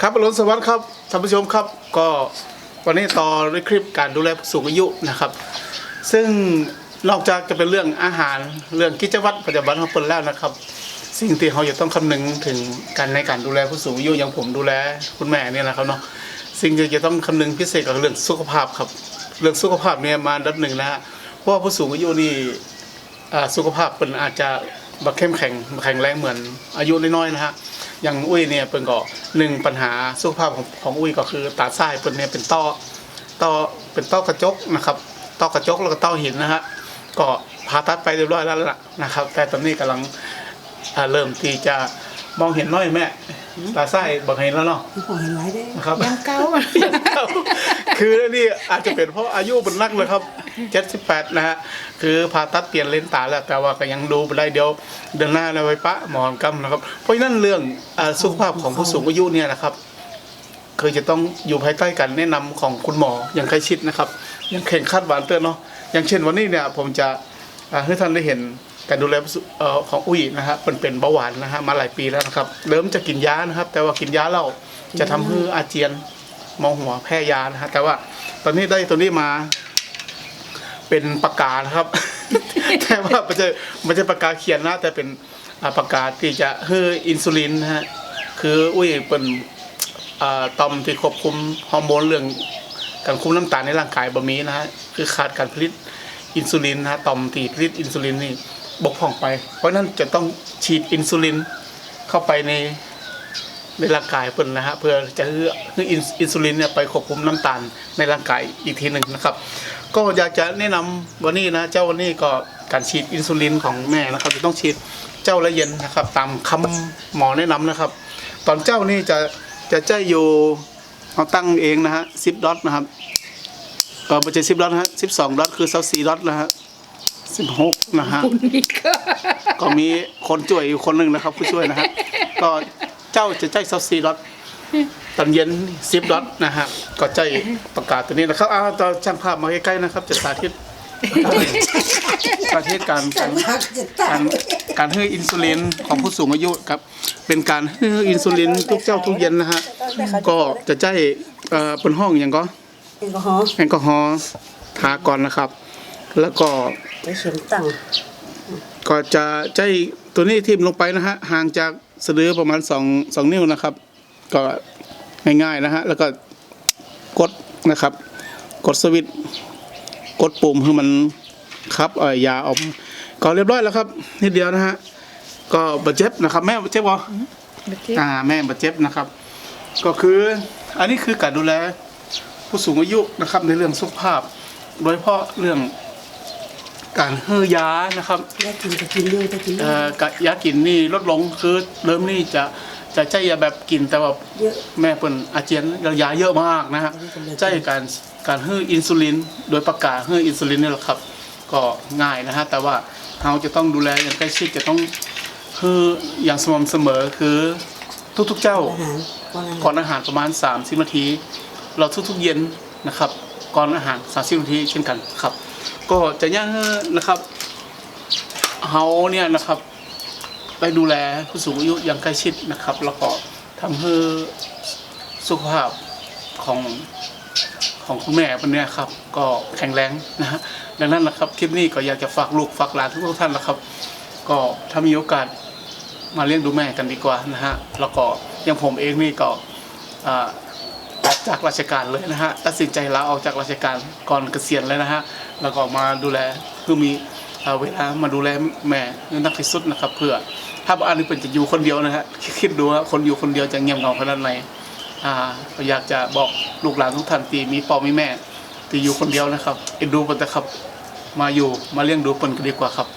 ครับอรุณสวัสดิ์ครับท่านผู้ชมครับ ก็วันนี้ต่อด้วยคลิปการดูแลผู้สูงอายุนะครับ ซึ่งนอกจากจะเป็นเรื่องอาหารเรื่องกิจวัตรปัจจุบันของคนแล้วนะครับ สิ่งที่เขาจะต้องคำนึงถึงการในการดูแลผู้สูงอายุอย่างผมดูแลคุณแม่เนี่ยนะครับเนาะสิ่งที่จะต้องคำนึงพิเศษก็คือเรื่องสุขภาพครับ เรื่องสุขภาพเนี่ยมาอัดับหนึ่งนะฮะเพราะว่าผู้สูงอายุนี่อ่าสุขภาพเป็นอาจจะบักเข้มแข็งบ่แข็งแรงเหมือนอายุน้อยๆนะฮะ อย่างอุ้ยเนี่ยเป็นก็หนึ่งปัญหาสุขภาพของของอุ้ยก็คือตาซ้ายเป็นเนี่ยเป็นต้อต้อเป็นต้อกระจกนะครับต้อกระจกแล้วก็ต้อหินนะฮะก็ผ่าตัดไปเรียบร้อยแล้วล่ะนะครับ แต่ตอนนี้กำลังอ่าเริ่มที่จะมองเห็นน้อยแม่ตาซ้ายบอกเห็นแล้วเนาะพอเห็นไว้ได้นะครับยังเก้า คือนี่อาจจะเป็นเพราะอายุเป็นนักเลยครับ78นะฮะคือผ่าตัดเปลี่ยนเลนส์ตาแล้วแต่ว่าก็ยังดูไปได้เดี๋ยวเดือนหน้าในไว้ปะหมอนกำนะครับ เพราะฉะนั้นเรื่องอาสุขภาพของผู้สูงอายุเนี่ยนะครับ คือจะต้องอยู่ภายใต้การแนะนำของคุณหมออย่างใกล้ชิดนะครับอย่างเข่งคาดหวานเตือนเนาะอย่างเช่นวันนี้เนี่ยผมจะอ่าให้ท่านได้เห็นการดูแลผู้สูเอ่อของอุ้ยนะฮะเป็นเป็นเบาหวานนะฮะมาหลายปีแล้วนะครับเริ่มจะกินยานะครับ แต่ว่ากินยาแล้วจะทำให้อาเจียน มองหัวแพ้ยานะฮะแต่ว่าตอนนี้ได้ตัวนี้มา เป็นปากกานะครับ แต่ว่ามันจะมันจะปากกาเขียนนะ แต่เป็นอ่าปากกาที่จะให้อินซูลินนะฮะคืออุ้ยเป็นอต่อมที่ควบคุมฮอร์โมนเรื่องการคุมน้ำตาลในร่างกายบะมีนะฮะคือขาดการผลิตอินซูลินนะฮะต่อมที่ผลิตอินซูลินนี่บกพร่องไป เพราะฉะนั้นจะต้องฉีดอินซูลินเข้าไปใน ในร่างกายเพิ่นนะฮะเพื่อจะให้ให้อินอินซูลินเนี่ยไปควบคุมน้ำตาลในร่างกายอีกทีหนึ่งนะครับ ก็อยากจะแนะนำวันนี้นะเจ้าวันนี้ก็การฉีดอินซูลินของแม่นะครับจะต้องฉีดเจ้าละเย็นนะครับ ตามคำหมอแนะนำนะครับ ตอนเจ้านี่จะจะใจอยู่เอาตั้งเองนะฮะสิบดอทนะครับก็ไม่ใช่สิบดอทนะฮะสิบสองดอทคือเซาสี่ดอทนะฮะสิบหกนะฮะคุณนี่ก็ก็มีคนช่วยอยู่คนหนึ่งนะครับ ผู้ช่วยนะฮะก็ เจ้าจะใจซับซีดอทตอนเย็นซิบดอทนะฮะก็ใจประกาศตัวนี้นะครับอ้าวตอนช่างภาพมาใกล้ๆนะครับ จะสาธิตสาธิตการจักาดรมากจะตาการยการให้อินซูลินของผู้สูงอายุครับ เป็นการให้อินซูลินทุกเจ้าทุกเย็นนะฮะก็จะใจเอ่อเป็นห้องอย่างก็แอลกอฮอล์แอลกอฮอล์ทาก่อนนะครับ แล้วก็จะเข็มตั้งก็จะใจตัวนี้ทิ่มลงไปนะฮะห่างจาก สะดือประมาณสองสองนิ้วนะครับ ก็ง่ายๆนะฮะแล้วก็กดนะครับ กดสวิตช์กดปุ่มให้มันครับเอ่อยาออกก็เรียบร้อยแล้วครับนิดเดียวนะฮะก็บาดเจ็บนะครับ แม่บาดเจ็บบ่อ่าแม่บาดเจ็บนะครับ ก็คืออันนี้คือการดูแลผู้สูงอายุนะครับในเรื่องสุขภาพ โดยเฉพาะเรื่อง การเฮือยานะครับได้กินก็กินเลยจะกินเลเอ่ยอกะยากินนี่ลดลงคือเริ่มนี่จะจะใจยาแบบกินแต่ว่าเยอะ แม่เปิ่นอาเจียนยาเยอะมากนะฮะใจการการให้อินซูลิน โดยประกาศให้อินซูลินนี่แหละครับ ก็ง่ายนะฮะแต่ว่าเราจะต้องดูแลอย่างใกล้ชิดจะต้องให้อย่างสม่ำเสมอคือทุกๆเจ้าอาหารก่อนอาหารก่อนอาหารประมาณ 3 0 นาที เราทุกๆเย็นนะครับ ก่อนอาหาร30นาทีเช่นกันครับ ก็จะย่างนะครับเฮาเนี่ยนะครับไปดูแลผู้สูงอายุอย่างใกล้ชิดนะครับ แล้วก็ทำให้สุขภาพของของคุณแม่คนเนี้ยครับ ก็แข็งแรงนะฮะดังนั้นนะครับคลิปนี้ก็อยากจะฝากลูกฝากหลานทุกท่านนะครับ ก็ถ้ามีโอกาสมาเลี้ยงดูแม่กันดีกว่านะฮะแล้วก็อย่างผมเองนี่ก็อ่า จากราชการเลยนะฮะตัดสินใจลาออกจากราชการก่อนเกษียณเลยนะฮะแล้วก็มาดูแลคือมีอ่าเวลามาดูแลแม่นักที่สุดนะครับ เพื่อถ้าบ้านนี้เป็นจะอยู่คนเดียวนะฮะคิดดูว่าคนอยู่คนเดียวจะเงียบเหงาขนาดไหนอ่าอยากจะบอกลูกหลานทุกท่านที่มีพ่อมีแม่ที่อยู่คนเดียวนะครับเอ็นดูเปนแต่ครับ มาอยู่มาเลี้ยงดูเปนกันดีกว่าครับ